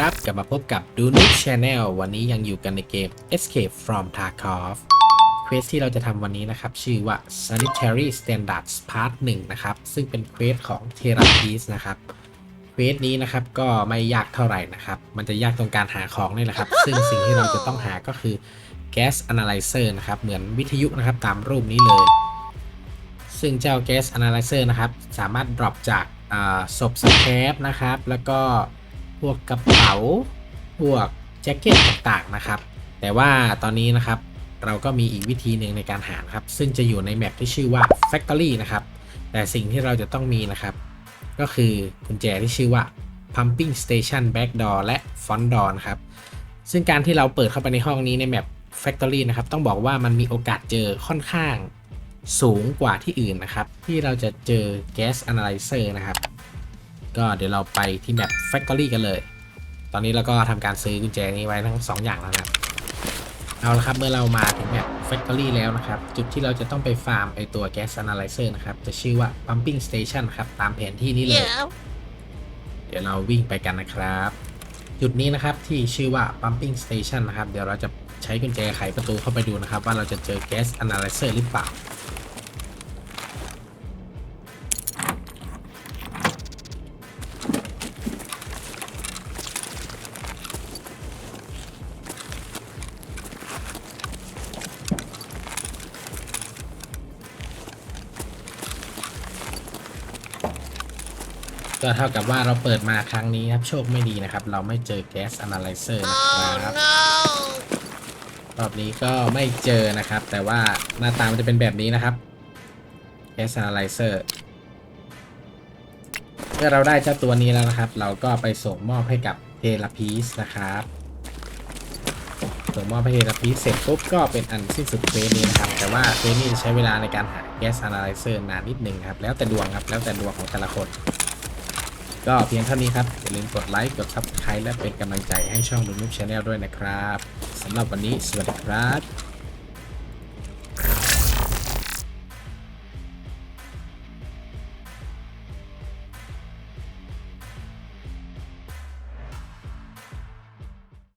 ครับ กลับมาพบกับดูนุ Channel วันนี้ยังอยู่กันในเกม Escape from Tarkov เควสที่เราจะทำวันนี้นะครับ ชื่อว่า Sanitary Standards Part 1 นะครับ ซึ่งเป็นเควสของ t e r a p i s นะครับเควสนี้นะครับก็ไม่ยากเท่าไหร่นะครับ มันจะยากตรงการหาของนี่แหละครับ ซึ่งสิ่งที่เราจะต้องหาก็คือ Gas Analyzer นะครับ เหมือนวิทยุนะครับตามรูปนี้เลย ซึ่งเจ้า Gas Analyzer นะครับ สามารถ drop จากอ่าศพสแครปนะครับ แล้วก็พ วกกระเป๋า พวกแจ็คเก็ตต่างๆนะครับ แต่ว่าตอนนี้นะครับเราก็มีอีกวิธีหนึ่งในการหาครับ ซึ่งจะอยู่ในแมปที่ชื่อว่า Factory นะครับ แต่สิ่งที่เราจะต้องมีนะครับ ก็คือกุญแจที่ชื่อว่า Pumping Station Back Door และ Front Door นะครับ ซึ่งการที่เราเปิดเข้าไปในห้องนี้ในแมป Factory นะครับ ต้องบอกว่ามันมีโอกาสเจอค่อนข้างสูงกว่าที่อื่นนะครับ ที่เราจะเจอ Gas Analyzer นะครับ ก็เดี๋ยวเราไปที่แมป Factory กันเลย ตอนนี้เราก็ทำการซื้อกุญแจนี้ไว้ทั้ง 2 อย่างแล้วนะครับเอาละครับเมื่อเรามาถึงแมป Factory แล้วนะครับ จุดที่เราจะต้องไปฟาร์มไอตัว Gas Analyzer นะครับ จะชื่อว่า Pumping Station ครับ ตามแผนที่นี้เลย Yeah. เดี๋ยวเราวิ่งไปกันนะครับ จุดนี้นะครับที่ชื่อว่า pumping station นะครับ เดี๋ยวเราจะใช้กุญแจไขประตูเข้าไปดูนะครับ ว่าเราจะเจอ gas analyzer หรือเปล่า ก็เท่ากับว่าเราเปิดมาครั้งนี้ครับ โชคไม่ดีนะครับ เราไม่เจอ gas analyzer นะค Oh รับ no! รอบนี้ก็ไม่เจอนะครับ แต่ว่าหน้าตามันจะเป็นแบบนี้นะครับ gas analyzer เมื่อเราได้เจ้าตัวนี้แล้วนะครับ เราก็ไปส่งมอบให้กับเทล p พีสนะครับส่งมอบให้เทล p พีสเสร็จปุ๊บก็เป็นอันสิ้นสุดเควสนี้นะครับ แต่ว่าเควสนี้จะใช้เวลาในการหา gas analyzer นานนิดนึงครับ แล้วแต่ดวงครับ แล้วแต่ดวงของแต่ละคน ก็เพียงเท่านี้ครับ อย่าลืมกดไลค์ กดซับสไครต์และเป็นกำลังใจให้ช่องดูนุชชาแนลด้วยนะครับสำหรับวันนี้สวัสดีครับ